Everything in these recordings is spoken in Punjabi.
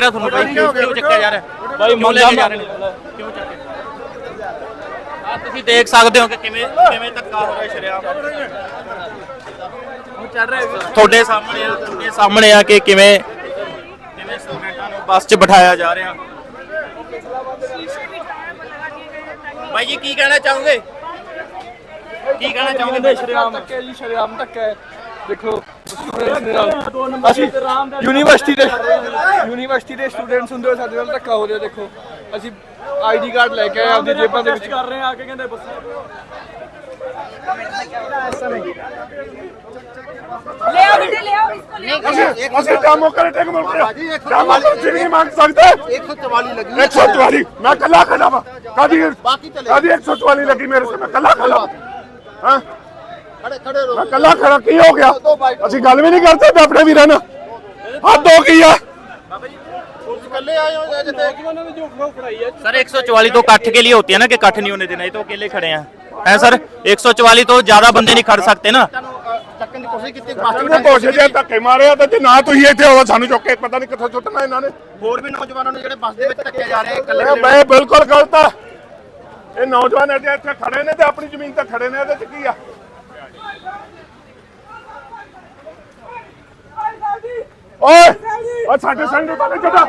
ਜਾ ਰਿਹਾ ਤੁਹਾਨੂੰ ਬਾਈ? ਕਿਉਂ ਚੱਕਿਆ ਜਾ ਰਿਹਾ? ਲੈ ਕੇ ਜਾ ਰਹੇ ਮੰਗਾ ਨੇ। ਕਿਉਂ ਚੱਕਿਆ? ਆ ਤੁਸੀਂ ਦੇਖ ਸਕਦੇ ਹੋ ਕਿ ਕਿਵੇਂ ਕਿਵੇਂ ਧੱਕਾ ਹੋ ਰਿਹਾ ਸ਼ਰਿਆਮ। ਤੁਹਾਡੇ ਸਾਹਮਣੇ ਆ ਤੁਹਾਡੇ ਸਾਹਮਣੇ ਆ ਕਿ ਕਿਵੇਂ ਕਿਵੇਂ ਸਟੂਡੈਂਟਾਂ ਨੂੰ ਬੱਸ 'ਚ ਬਿਠਾਇਆ ਜਾ ਰਿਹਾ। ਬਾਈ ਜੀ ਕੀ ਕਹਿਣਾ ਚਾਹੋਗੇ? ਕੀ ਕਹਿਣਾ ਚਾਹੋਗੇ? ਸ਼ਰਿਆਮ ਧੱਕੇ ਜੀ ਸ਼ਰਿਆਮ ਧੱਕਾ। ਹੈ ਦੇਖੋ students ਦੇ ਨਾਲ ਅਸੀਂ ਯੂਨੀਵਰਸਿਟੀ ਦੇ ਯੂਨੀਵਰਸਿਟੀ ਦੇ ਸਟੂਡੈਂਟਸ ਹੁੰਦੇ ਹੋਏ ਸਾਡੇ ਨਾਲ ਧੱਕਾ ਹੋ ਰਿਹਾ ਦੇਖੋ ਅਸੀਂ ਆਈਡੀ ਕਾਰਡ ਲੈ ਕੇ ਆਏ ਆਪਦੀ ਜੇਬਾਂ ਦੇ ਵਿੱਚ ਕਰ ਰਹੇ ਆ ਆ ਕੇ ਕਹਿੰਦੇ ਬੱਸਾਂ ले आओ बेटे ले आओ इसको ले आओ ਅਸੀਂ ਕੰਮ ਕਰੇ ਟੇਕ ਮਿਲ ਗਿਆ ਕੰਮ ਜਿੰਨੀ ਮੰਗ ਸਕਦੇ 144 ਲੱਗੀ 144 ਮੈਂ ਕੱਲਾ ਖੜਾ ਵਾ ਕਦੀ ਕਦੀ 144 ਲੱਗੀ ਮੇਰੇ ਸੇ ਮੈਂ ਕੱਲਾ ਖੜਾ ਹਾਂ ਖੜੇ ਖੜੇ ਰੋ ਕੱਲਾ ਖੜਾ ਕੀ ਹੋ ਗਿਆ? ਅਸੀਂ ਗੱਲ ਵੀ ਨਹੀਂ ਕਰ ਸਕਦੇ ਆਪਣੇ ਵੀਰਾਂ ਨਾਲ। ਹੱਦ ਹੋ ਗਈ ਆ। ਕੱਲੇ ਆਏ ਹੋ ਅੱਜ ਤੇ ਉਹਨਾਂ ਨੇ ਝੂਠ ਨੂੰ ਫੜਾਈ ਹੈ ਸਰ 144 ਤੋਂ ਇਕੱਠ ਕੇ ਲਈ ਹੋਤੀ ਹੈ ਨਾ ਕਿ ਇਕੱਠ ਨਹੀਂ ਹੋਣੇ ਦੇਣਾ ਨਹੀਂ ਤਾਂ ਨਾ ਤੁਸੀਂ ਇੱਥੇ ਹੋ ਸਾਨੂੰ ਚੁੱਕ ਕੇ ਪਤਾ ਨਹੀਂ ਕਿੱਥੋਂ ਸੁੱਟਣਾ ਇਹਨਾਂ ਨੇ। ਹੋਰ ਵੀ ਨੌਜਵਾਨਾਂ ਨੂੰ ਜਿਹੜੇ ਬੱਸ ਦੇ ਵਿੱਚ ਧੱਕੇ ਜਾ ਰਹੇ ਇਕੱਲੇ ਬਿਲਕੁਲ ਗਲਤ ਆ। ਇਹ ਨੌਜਵਾਨ ਇੱਥੇ ਖੜੇ ਨੇ ਤੇ ਆਪਣੀ ਜ਼ਮੀਨ ਤੇ ਖੜੇ ਨੇ ਇਹਦੇ ਚ ਕੀ ਆ? ਓਏ! ਓ ਸਾਡੇ ਸੰਗ ਤਾਂ ਨਹੀਂ ਜੱਟਾ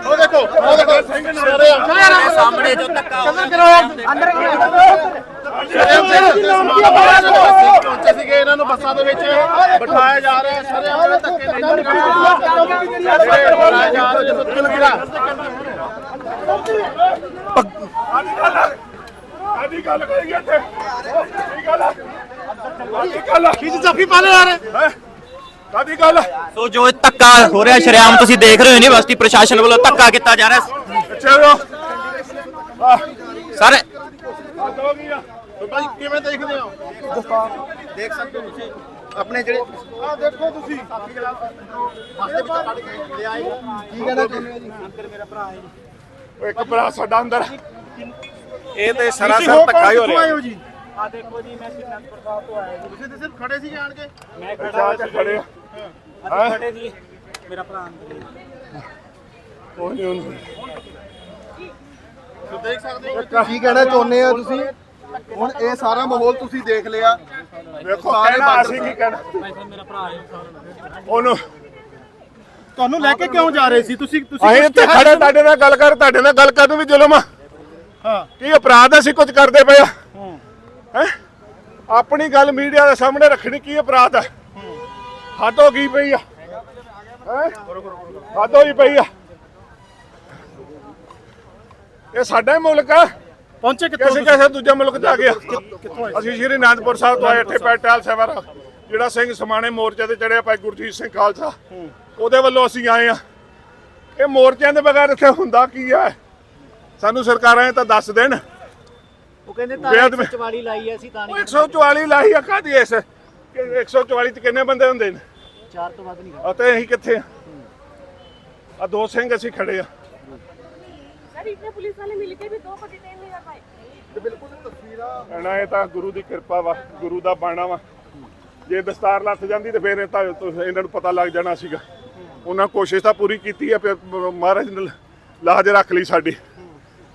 ਉਹ ਦੇਖੋ। ਉਹ ਦੇਖੋ ਸਿੰਘ ਨਾਲ ਮੇਰੇ ਸਾਹਮਣੇ ਜੋ ਧੱਕਾ ਹੋ ਗਿਆ ਅੰਦਰ ਪਹੁੰਚੇ ਸੀਗੇ ਇਹਨਾਂ ਨੂੰ ਬੱਸਾਂ ਦੇ ਵਿੱਚ ਬਿਠਾਇਆ ਜਾ ਰਿਹਾ ਸਾਰੇ ਆਪਣੇ ਧੱਕੇ ਨਹੀਂ ਬਿਠਾਇਆ ਜਾ ਰਿਹਾ ਜਿਸ ਕਿਲ ਗਿਆ ਆਦੀ ਗੱਲ ਕਰੀ ਇੱਥੇ। ਕੀ ਗੱਲ ਆ। ਕੀ ਗੱਲ ਆ। ਕੀ ਜੱਫੀ ਪਾਲੇ ਯਾਰ? ਹੈਂ? ਕਾਹਦੀ ਗੱਲ ਸੋ ਜੋ ਇਹ ਧੱਕਾ ਹੋ ਰਿਹਾ ਸ਼ਰਿਆਮ ਤੁਸੀਂ ਦੇਖ ਰਹੇ ਹੋ ਯੂਨੀਵਰਸਿਟੀ ਪ੍ਰਸ਼ਾਸਨ ਵੱਲੋਂ ਧੱਕਾ ਕੀਤਾ ਜਾ ਰਿਹਾ। ਸਰ ਹੱਦ ਹੋ ਗਈ ਆ। ਬਾਬਾ ਜੀ ਕਿਵੇਂ ਦੇਖਦੇ ਹੋ? ਦੇਖ ਸਕਦੇ ਹੋ ਤੁਸੀਂ। ਆਪਣੇ ਜਿਹੜੇ ਆ ਦੇਖੋ ਤੁਸੀਂ। ਵਿੱਚੋਂ ਕੱਢ ਕੇ ਲੈ ਆਏ ਕੀ ਕਹਿਣਾ ਚਾਹੁੰਦੇ ਹੋ ਜੀ ਅੰਦਰ ਮੇਰਾ ਭਰਾ ਹੈ ਉਹ ਇੱਕ ਭਰਾ ਸਾਡਾ ਅੰਦਰ ਇਹ ਤੇ ਸਰਾਸਰ ਧੱਕਾ ਹੀ ਹੋ ਰਿਹਾ। ਹੋ ਜੀ? ਆ ਦੇਖੋ ਜੀ ਮੈਂ ਕਿੰਨਤਪੁਰ ਸਾਹਿਬ ਤੋਂ ਆਇਆ ਜੀ। ਤੁਸੀਂ ਤੇ ਸਿਰਫ ਖੜੇ ਸੀ ਜਾਣ ਕੇ? ਚ ਖੜੇ ਆ। ਹਾਂ। ਖੜੇ ਸੀ ਮੇਰਾ ਭਰਾ ਅੰਦਰ ਕੋਈ ਨਹੀਂ ਤੁਸੀਂ ਦੇਖ ਸਕਦੇ ਹੋ ਕੀ ਕਹਿਣਾ ਚਾਹੁੰਦੇ ਆ ਤੁਸੀਂ? ਹੁਣ ਇਹ ਸਾਰਾ ਮਾਹੌਲ ਤੁਸੀਂ ਦੇਖ ਲਿਆ। ਵੇਖੋ ਸਾਰੇ ਕਹਿਣਾ ਅਸੀਂ ਕੀ ਕਹਿਣਾ? ਉਹਨੂੰ ਤੁਹਾਨੂੰ ਲੈ ਕੇ ਕਿਉਂ ਜਾ ਰਹੇ ਸੀ? ਤੁਸੀਂ ਤੁਸੀਂ ਅਸੀਂ ਇੱਥੇ ਖੜੇ ਤੁਹਾਡੇ ਨਾਲ ਗੱਲ ਕਰ ਤੁਹਾਡੇ ਨਾਲ ਗੱਲ ਕਰਨ ਵੀ ਜ਼ੁਲਮ ਆ ਹਾਂ। ਕੀ ਅਪਰਾਧ ਅਸੀਂ ਕੁਝ ਕਰਦੇ ਪਏ ਆ? ਹੈ। ਆਪਣੀ ਗੱਲ ਮੀਡੀਆ ਦੇ ਸਾਹਮਣੇ ਰੱਖਣੀ ਕੀ ਅਪਰਾਧ ਆ? ਹੱਦ ਹੋ ਗਈ ਪਈ ਆ। ਹੈ? ਹੱਦ ਹੋਈ ਪਈ ਆ। ਇਹ ਸਾਡਾ ਹੀ ਮੁਲਕ ਆ। ਪਹੁੰਚੇ ਕਿਸੇ ਕਿਸੇ ਦੂਜੇ ਮੁਲਕ ਜਾ ਗਿਆ ਅਸੀਂ ਸ਼੍ਰੀ ਅਨੰਦਪੁਰ ਸਾਹਿਬ ਤੋਂ ਆਏ ਇੱਥੇ ਪੈਟਾਲ ਸੇਵਾਰਾ ਜਿਹੜਾ ਸਿੰਘ ਸਮਾਣੇ ਮੋਰਚੇ ਤੇ ਚੜਿਆ ਭਾਈ ਗੁਰਜੀਤ ਸਿੰਘ ਖਾਲਸਾ। ਉਹਦੇ ਵੱਲੋਂ ਅਸੀਂ ਆਏ ਆ। ਇਹ ਮੋਰਚਿਆਂ ਦੇ ਬਗੈਰ ਇੱਥੇ ਹੁੰਦਾ ਕੀ ਆ? ਸਾਨੂੰ ਸਰਕਾਰਾਂ ਇਹ ਤਾਂ ਦੱਸ ਦੇਣ ਉਹ ਕਹਿੰਦੇ ਬੇਅਦ ਤਾਂ 144 ਲਾਈ ਐ ਅਸੀਂ ਤਾਂ ਉਹ ਨਹੀਂ 144 ਲਾਹੀ ਆ ਕਾਦੀ ਇਸ ਕਿ 144 ਚ ਕਿੰਨੇ ਬੰਦੇ ਹੁੰਦੇ ਨੇ ਚਾਰ ਤੋਂ ਵੱਧ ਨਹੀਂ ਅਤੇ ਅਸੀਂ ਕਿੱਥੇ ਆ ਆ ਦੋ ਸਿੰਘ ਅਸੀਂ ਖੜੇ ਆ सर इतने पुलिस वाले मिलके भी दो को डिटेन नहीं कर पाए ਐਨਾ ਇਹ ਤਾਂ ਗੁਰੂ ਦੀ ਕਿਰਪਾ ਵਾ ਗੁਰੂ ਦਾ ਬਾਣਾ ਵਾ ਜੇ ਦਸਤਾਰ ਲੱਥ ਜਾਂਦੀ ਤੇ ਫਿਰ ਇਹ ਤਾਂ ਤੁਸੀਂ- ਇਹਨਾਂ ਨੂੰ ਪਤਾ ਲੱਗ ਜਾਣਾ ਸੀਗਾ ਉਹਨਾਂ ਕੋਸ਼ਿਸ਼ ਤਾਂ ਪੂਰੀ ਕੀਤੀ ਆ ਫਿਰ ਮਹਾਰਾਜ ਨੇ ਲਾਜ ਰੱਖ ਲਈ ਸਾਡੀ ਆ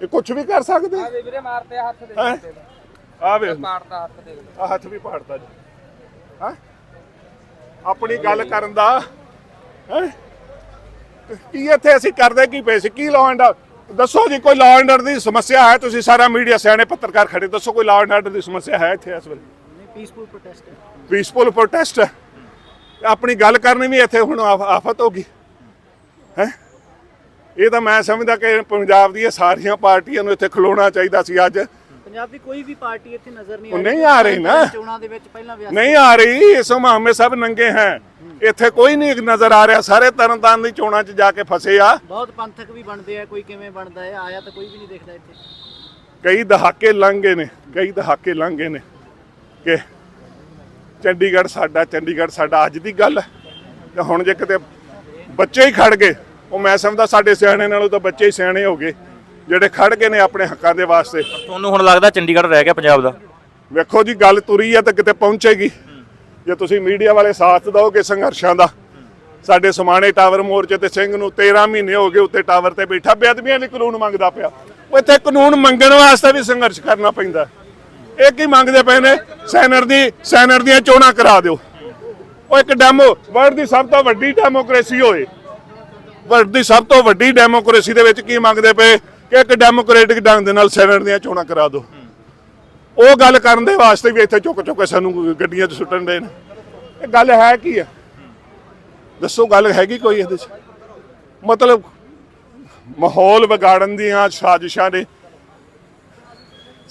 ਇਹ ਕੁਝ ਵੀ ਕਰ ਸਕਦੇ? ਆ ਵੀਰੇ ਮਾਰਦੇ ਹੱਥ ਦੇ ਹੈਂ? ਆ ਵੇ ਮਾਰਦਾ ਹੱਥ ਦੇ ਆ ਹੱਥ ਵੀ ਪਾੜਦਾ ਜੀ। ਹਾਂ? ਆਪਣੀ ਗੱਲ ਕਰਨ ਦਾ ਹੈ? ਕੀ ਇੱਥੇ ਅਸੀਂ ਕਰਦੇ ਕੀ ਪਏ ਸੀ? ਕੀ ਲਾਅ ਐਂਡ ਦੱਸੋ ਜੀ ਕੋਈ ਲਾਅ ਐਂਡ ਦੀ ਸਮੱਸਿਆ ਹੈ? ਤੁਸੀਂ ਸਾਰਾ ਮੀਡੀਆ ਸਿਆਣੇ ਪੱਤਰਕਾਰ ਖੜੇ ਦੱਸੋ ਕੋਈ ਲਾਅ ਐਂਡ ਦੀ ਸਮੱਸਿਆ ਹੈ ਇੱਥੇ ਇਸ ਵੇਲੇ? ਪੀਸਫੁਲ ਪ੍ਰੋਟੈਸਟ ਹੈ। ਪੀਸਫੁਲ ਪ੍ਰੋਟੈਸਟ ਹੈ? ਆਪਣੀ ਗੱਲ ਕਰਨੀ ਵੀ ਇੱਥੇ ਹੁਣ ਆਫ- ਆਫਤ ਹੋ ਗਈ। ਹੈ? ਇਹ ਤਾਂ ਮੈਂ ਸਮਝਦਾ ਕਿ ਪੰਜਾਬ ਦੀਆਂ ਸਾਰੀਆਂ ਪਾਰਟੀਆਂ ਨੂੰ ਇੱਥੇ ਖਲੋਣਾ ਚਾਹੀਦਾ ਸੀ ਅੱਜ। ਪੰਜਾਬ ਦੀ ਕੋਈ ਵੀ ਪਾਰਟੀ ਇੱਥੇ ਨਜ਼ਰ ਨਹੀਂ ਉਹ ਨਹੀਂ ਆ ਰਹੀ ਨਾ। ਚੋਣਾਂ ਦੇ ਵਿੱਚ ਪਹਿਲਾਂ ਵਿਆਹ ਨਹੀਂ ਆ ਰਹੀ ਇਸ ਮਾਮਲੇ ਸਭ ਨੰਗੇ ਹੈ। ਇੱਥੇ ਕੋਈ ਨਹੀਂ ਨਜ਼ਰ ਆ ਰਿਹਾ ਸਾਰੇ ਤਰਨਤਾਰਨ ਦੀ ਚੋਣਾਂ 'ਚ ਜਾ ਕੇ ਫਸੇ ਆ। ਬਹੁਤ ਪੰਥਕ ਵੀ ਬਣਦੇ ਆ ਕੋਈ ਕਿਵੇਂ ਬਣਦਾ ਹੈ ਆਇਆ ਤਾਂ ਕੋਈ ਵੀ ਨਹੀਂ ਦੇਖਦਾ ਇੱਥੇ। ਕਈ ਦਹਾਕੇ ਲੰਘ ਗਏ ਨੇ ਕਈ ਦਹਾਕੇ ਲੰਘ ਗਏ ਨੇ ਕਿ ਚੰਡੀਗੜ੍ਹ ਸਾਡਾ ਚੰਡੀਗੜ੍ਹ ਸਾਡਾ ਅੱਜ ਦੀ ਗੱਲ ਹੈ। ਤੇ ਹੁਣ ਜੇ ਕਿਤੇ ਬੱਚੇ ਹੀ ਖੜ ਗਏ ਉਹ ਮੈਂ ਸਮਝਦਾ ਸਾਡੇ ਸਿਆਣੇ ਨਾਲੋਂ ਤਾਂ ਬੱਚੇ ਹੀ ਸਿਆਣੇ ਹੋ ਗਏ ਜਿਹੜੇ ਖੜ ਗਏ ਨੇ ਆਪਣੇ ਹੱਕਾਂ ਦੇ ਵਾਸਤੇ। ਤੁਹਾਨੂੰ ਹੁਣ ਲੱਗਦਾ ਚੰਡੀਗੜ੍ਹ ਰਹਿ ਗਿਆ ਪੰਜਾਬ ਦਾ? ਵੇਖੋ ਜੀ ਗੱਲ ਤੁਰੀ ਆ ਤਾਂ ਕਿਤੇ ਪਹੁੰਚੇਗੀ। ਜੇ ਤੁਸੀਂ ਮੀਡੀਆ ਵਾਲੇ ਸਾਥ ਦਿਓਗੇ ਸੰਘਰਸ਼ਾਂ ਦਾ ਸਾਡੇ ਸਮਾਣੇ ਟਾਵਰ ਮੋਰਚੇ ਤੇ ਸਿੰਘ ਨੂੰ 13 ਮਹੀਨੇ ਹੋ ਗਏ ਉੱਤੇ ਟਾਵਰ ਤੇ ਬੈਠਾ ਬੇਅਦਬੀਆਂ ਲਈ ਕਾਨੂੰਨ ਮੰਗਦਾ ਪਿਆ। ਉਹ ਇੱਥੇ ਕਾਨੂੰਨ ਮੰਗਣ ਵਾਸਤੇ ਵੀ ਸੰਘਰਸ਼ ਕਰਨਾ ਪੈਂਦਾ। ਇਹ ਕੀ ਮੰਗਦੇ ਪਏ ਨੇ? ਸੈਨਰ ਦੀ ਸੈਨਰ ਦੀਆਂ ਚੋਣਾਂ ਕਰਾ ਦਿਓ। ਉਹ ਇੱਕ ਡੈਮੋ ਵਰਲਡ ਦੀ ਸਭ ਤੋਂ ਵੱਡੀ ਡੈਮੋਕ੍ਰੇਸੀ ਹੋਏ। ਵਰਲਡ ਦੀ ਸਭ ਤੋਂ ਵੱਡੀ ਡੈਮੋਕ੍ਰੇਸੀ ਦੇ ਵਿੱਚ ਕੀ ਮੰਗਦੇ ਪਏ? ਕਿ ਇੱਕ ਡੈਮੋਕ੍ਰੈਟਿਕ ਢੰਗ ਦੇ ਨਾਲ ਸੈਨੇਟ ਦੀਆਂ ਚੋਣਾਂ ਕਰਾ ਦਿਓ ਉਹ ਗੱਲ ਕਰਨ ਦੇ ਵਾਸਤੇ ਵੀ ਇੱਥੇ ਚੁੱਕ ਚੁੱਕ ਕੇ ਸਾਨੂੰ ਗੱਡੀਆਂ 'ਚ ਸੁੱਟਣ ਦੇ ਨੇ। ਇਹ ਗੱਲ ਹੈ ਕੀ ਹੈ ਦੱਸੋ ਗੱਲ ਹੈਗੀ ਕੋਈ ਇਹਦੇ 'ਚ? ਮਤਲਬ ਮਾਹੌਲ ਵਿਗਾੜਨ ਦੀਆਂ ਸਾਜ਼ਿਸ਼ਾਂ ਨੇ।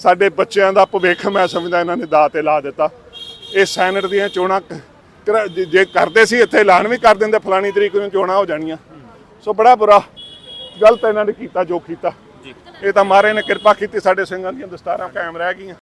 ਸਾਡੇ ਬੱਚਿਆਂ ਦਾ ਭਵਿੱਖ ਮੈਂ ਸਮਝਦਾ ਇਹਨਾਂ ਨੇ ਦਾਅ ਤੇ ਲਾ ਦਿੱਤਾ। ਇਹ ਸੈਨੇਟ ਦੀਆਂ ਚੋਣਾਂ ਜੇ ਕਰਦੇ ਸੀ ਇੱਥੇ ਐਲਾਨ ਵੀ ਕਰ ਦਿੰਦੇ, ਫਲਾਣੀ ਤਰੀਕ ਨੂੰ ਚੋਣਾਂ ਹੋ ਜਾਣੀਆਂ। ਸੋ ਬੜਾ ਬੁਰਾ ਗਲਤ ਇਹਨਾਂ ਨੇ ਕੀਤਾ ਜੋ ਕੀਤਾ। ਇਹ ਤਾਂ ਮਾਰੇ ਨੇ ਕਿਰਪਾ ਕੀਤੀ ਸਾਡੇ ਸਿੰਘਾਂ ਦੀਆਂ ਦਸਤਾਰਾਂ ਕਾਇਮ ਰਹਿ ਗਈਆਂ।